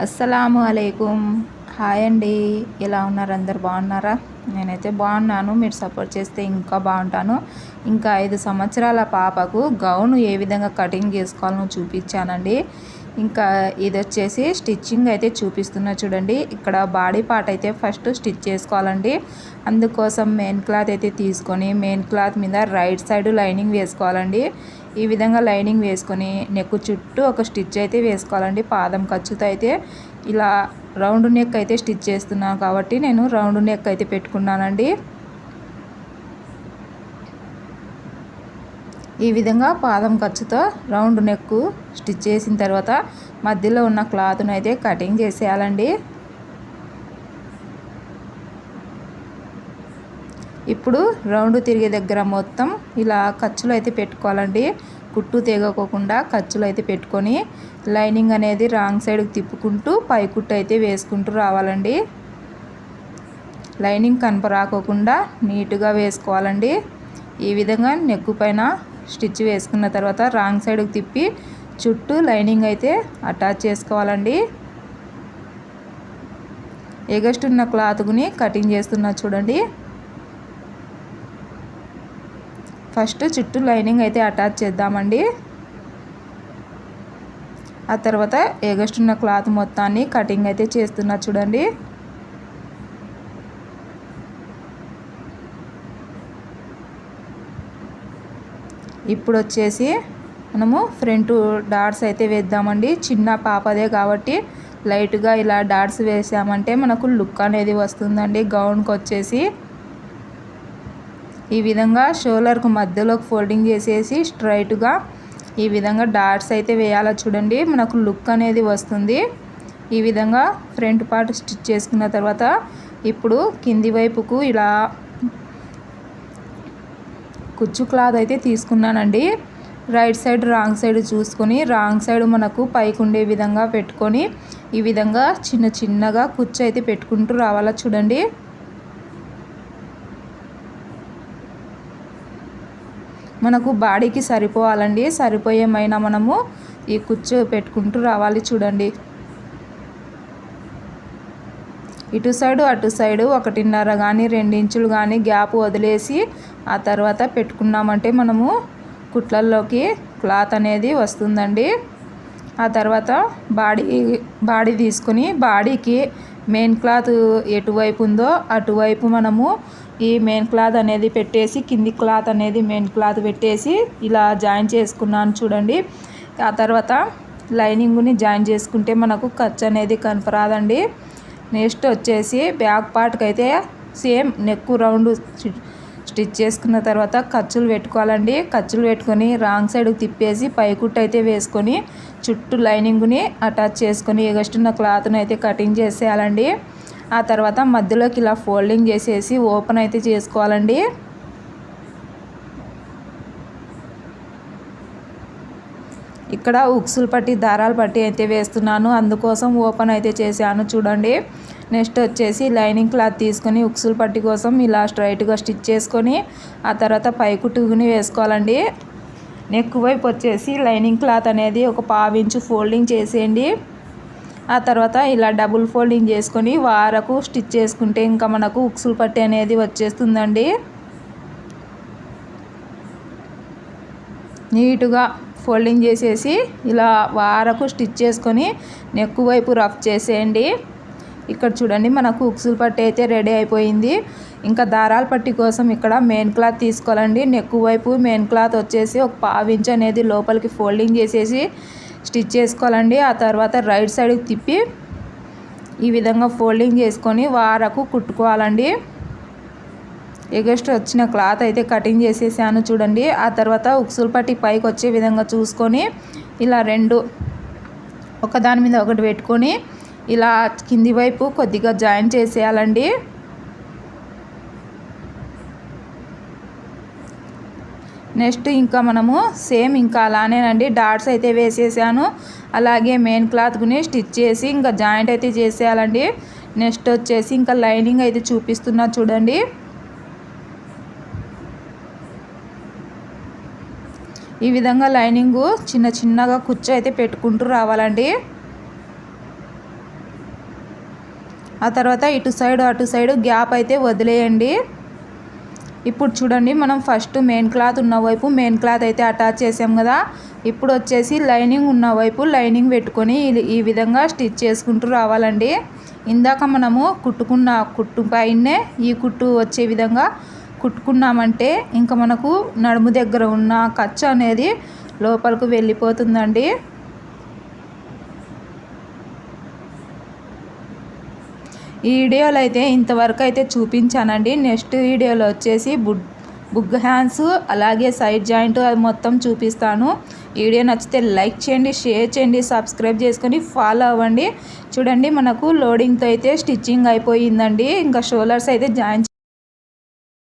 అస్సలాము అలైకుం హాయ్ అండి. ఎలా ఉన్నారు? అందరు బాగున్నారా? నేనైతే బాగున్నాను. మీరు సపోర్ట్ చేస్తే ఇంకా బాగుంటాను. ఇంకా ఐదు సంవత్సరాల పాపకు గౌను ఏ విధంగా కటింగ్ చేసుకోవాలో చూపించానండి. ఇంకా ఇది వచ్చేసి స్టిచ్చింగ్ అయితే చూపిస్తున్నా చూడండి. ఇక్కడ బాడీ పార్ట్ అయితే ఫస్ట్ స్టిచ్ చేసుకోవాలండి. అందుకోసం మెయిన్ క్లాత్ అయితే తీసుకొని మెయిన్ క్లాత్ మీద రైట్ సైడ్ లైనింగ్ వేసుకోవాలండి. ఈ విధంగా లైనింగ్ వేసుకొని నెక్ చుట్టూ ఒక స్టిచ్ అయితే వేసుకోవాలండి. పాదం ఖర్చుతో అయితే ఇలా రౌండ్ నెక్ అయితే స్టిచ్ చేస్తున్నాను కాబట్టి నేను రౌండ్ నెక్ అయితే పెట్టుకున్నానండి. ఈ విధంగా పాదం ఖర్చుతో రౌండ్ నెక్ స్టిచ్ చేసిన తర్వాత మధ్యలో ఉన్న క్లాత్ను అయితే కటింగ్ చేసేయాలండి. ఇప్పుడు రౌండ్ తిరిగే దగ్గర మొత్తం ఇలా ఖర్చులు అయితే పెట్టుకోవాలండి. కుట్టు తెగకోకుండా ఖర్చులు అయితే పెట్టుకొని లైనింగ్ అనేది రాంగ్ సైడ్కి తిప్పుకుంటూ పై కుట్టు అయితే వేసుకుంటూ రావాలండి. లైనింగ్ కనపరాకోకుండా నీట్గా వేసుకోవాలండి. ఈ విధంగా నెక్కు పైన స్టిచ్ వేసుకున్న తర్వాత రాంగ్ సైడ్కి తిప్పి చుట్టూ లైనింగ్ అయితే అటాచ్ చేసుకోవాలండి. ఎగస్ట్ ఉన్న క్లాత్ని కటింగ్ చేస్తున్నా చూడండి. ఫస్ట్ చుట్టూ లైనింగ్ అయితే అటాచ్ చేద్దామండి. ఆ తర్వాత ఎగస్ట్ ఉన్న క్లాత్ మొత్తాన్ని కటింగ్ అయితే చేస్తున్నా చూడండి. ఇప్పుడు వచ్చేసి మనము ఫ్రంట్ డాట్స్ అయితే వేద్దామండి. చిన్న పాపదే కాబట్టి లైట్గా ఇలా డాట్స్ వేసామంటే మనకు లుక్ అనేది వస్తుందండి. గౌన్కి వచ్చేసి ఈ విధంగా షోలర్కు మధ్యలోకి ఫోల్డింగ్ చేసేసి స్ట్రైట్గా ఈ విధంగా డాట్స్ అయితే వేయాలో చూడండి. మనకు లుక్ అనేది వస్తుంది. ఈ విధంగా ఫ్రంట్ పార్ట్ స్టిచ్ చేసుకున్న తర్వాత ఇప్పుడు కింది వైపుకు ఇలా కుచ్చు క్లాత్ అయితే తీసుకున్నానండి. రైట్ సైడ్ రాంగ్ సైడ్ చూసుకొని రాంగ్ సైడ్ మనకు పైకి ఉండే విధంగా పెట్టుకొని ఈ విధంగా చిన్న చిన్నగా కుచ్చు అయితే పెట్టుకుంటూ రావాలా చూడండి. మనకు బాడీకి సరిపోవాలండి. సరిపోయేమైనా మనము ఈ కుచ్చు పెట్టుకుంటూ రావాలి చూడండి. ఇటు సైడు అటు సైడు ఒకటిన్నర కానీ ఇంచులు కానీ గ్యాప్ వదిలేసి ఆ తర్వాత పెట్టుకున్నామంటే మనము కుట్లల్లోకి క్లాత్ అనేది వస్తుందండి. ఆ తర్వాత బాడీ బాడీ తీసుకొని బాడీకి మెయిన్ క్లాత్ ఎటువైపు ఉందో అటువైపు మనము ఈ మెయిన్ క్లాత్ అనేది పెట్టేసి కింది క్లాత్ అనేది మెయిన్ క్లాత్ పెట్టేసి ఇలా జాయిన్ చేసుకున్నాను చూడండి. ఆ తర్వాత లైనింగ్ని జాయిన్ చేసుకుంటే మనకు ఖర్చు అనేది కనపరాదండి. నెక్స్ట్ వచ్చేసి బ్యాక్ పార్ట్కి అయితే సేమ్ నెక్ రౌండ్ స్టిచ్ చేసుకున్న తర్వాత ఖర్చులు పెట్టుకోవాలండి. ఖర్చులు పెట్టుకొని రాంగ్ సైడ్కి తిప్పేసి పైకుట్టు అయితే వేసుకొని చుట్టూ లైనింగ్ని అటాచ్ చేసుకొని ఎగస్టున్న క్లాత్ని అయితే కటింగ్ చేసేయాలండి. ఆ తర్వాత మధ్యలోకి ఇలా ఫోల్డింగ్ చేసేసి ఓపెన్ అయితే చేసుకోవాలండి. ఇక్కడ ఉక్సులు పట్టి దారాలు పట్టి అయితే వేస్తున్నాను. అందుకోసం ఓపెన్ అయితే చేశాను. చూడండి నెక్స్ట్ వచ్చేసి లైనింగ్ క్లాత్ తీసుకొని ఉక్సులు పట్టి కోసం ఇలా స్ట్రైట్గా స్టిచ్ చేసుకొని ఆ తర్వాత పైకు టూగుని వేసుకోవాలండి. నెక్ వైపు వచ్చేసి లైనింగ్ క్లాత్ అనేది ఒక పావించు ఫోల్డింగ్ చేసేయండి. ఆ తర్వాత ఇలా డబుల్ ఫోల్డింగ్ చేసుకొని వారకు స్టిచ్ చేసుకుంటే ఇంకా మనకు ఉక్సులు పట్టి అనేది వచ్చేస్తుందండి. నీటుగా ఫోల్డింగ్ చేసేసి ఇలా వారకు స్టిచ్ చేసుకొని నెక్ వైపు రఫ్ చేసేయండి. ఇక్కడ చూడండి మనకు ఉక్సులు పట్టి అయితే రెడీ అయిపోయింది. ఇంకా దారాల పట్టి కోసం ఇక్కడ మెయిన్ క్లాత్ తీసుకోవాలండి. నెక్ వైపు మెయిన్ క్లాత్ వచ్చేసి ఒక పావించ్ అనేది లోపలికి ఫోల్డింగ్ చేసేసి స్టిచ్ చేసుకోవాలండి. ఆ తర్వాత రైట్ సైడ్కి తిప్పి ఈ విధంగా ఫోల్డింగ్ చేసుకొని వారకు కుట్టుకోవాలండి. ఎగస్ట్ వచ్చిన క్లాత్ అయితే కటింగ్ చేసేసాను చూడండి. ఆ తర్వాత ఉక్సులు పట్టి పైకి వచ్చే విధంగా చూసుకొని ఇలా రెండు ఒకదాని మీద ఒకటి పెట్టుకొని ఇలా కింది వైపు కొద్దిగా జాయిన్ చేసేయాలండి. నెక్స్ట్ ఇంకా మనము సేమ్ ఇంకా అలానేనండి. డాట్స్ అయితే వేసేసాను. అలాగే మెయిన్ క్లాత్ని స్టిచ్ చేసి ఇంకా జాయింట్ అయితే చేసేయాలండి. నెక్స్ట్ వచ్చేసి ఇంకా లైనింగ్ అయితే చూపిస్తున్నా చూడండి. ఈ విధంగా లైనింగ్ చిన్న చిన్నగా కుచ్చు అయితే పెట్టుకుంటూ రావాలండి. ఆ తర్వాత ఇటు సైడ్ అటు సైడ్ గ్యాప్ అయితే వదిలేయండి. ఇప్పుడు చూడండి మనం ఫస్ట్ మెయిన్ క్లాత్ ఉన్న వైపు మెయిన్ క్లాత్ అయితే అటాచ్ చేసాం కదా. ఇప్పుడు వచ్చేసి లైనింగ్ ఉన్న వైపు లైనింగ్ పెట్టుకొని ఈ- ఈ విధంగా స్టిచ్ చేసుకుంటూ రావాలండి. ఇందాక మనము కుట్టుకున్న కుట్టు పైనే ఈ కుట్టు వచ్చే విధంగా కుట్టుకున్నామంటే ఇంకా మనకు నడుము దగ్గర ఉన్న ఖర్చు అనేది లోపలికి వెళ్ళిపోతుందండి. ఈ వీడియోలో అయితే ఇంతవరకు అయితే చూపించానండి. నెక్స్ట్ వీడియోలో వచ్చేసి బుడ్ బుగ్ హ్యాండ్స్ అలాగే సైడ్ జాయింట్ అది మొత్తం చూపిస్తాను. వీడియో నచ్చితే లైక్ చేయండి షేర్ చేయండి సబ్స్క్రైబ్ చేసుకొని ఫాలో అవ్వండి. చూడండి మనకు లోడింగ్తో అయితే స్టిచ్చింగ్ అయిపోయిందండి. ఇంకా షోల్డర్స్ అయితే జాయిన్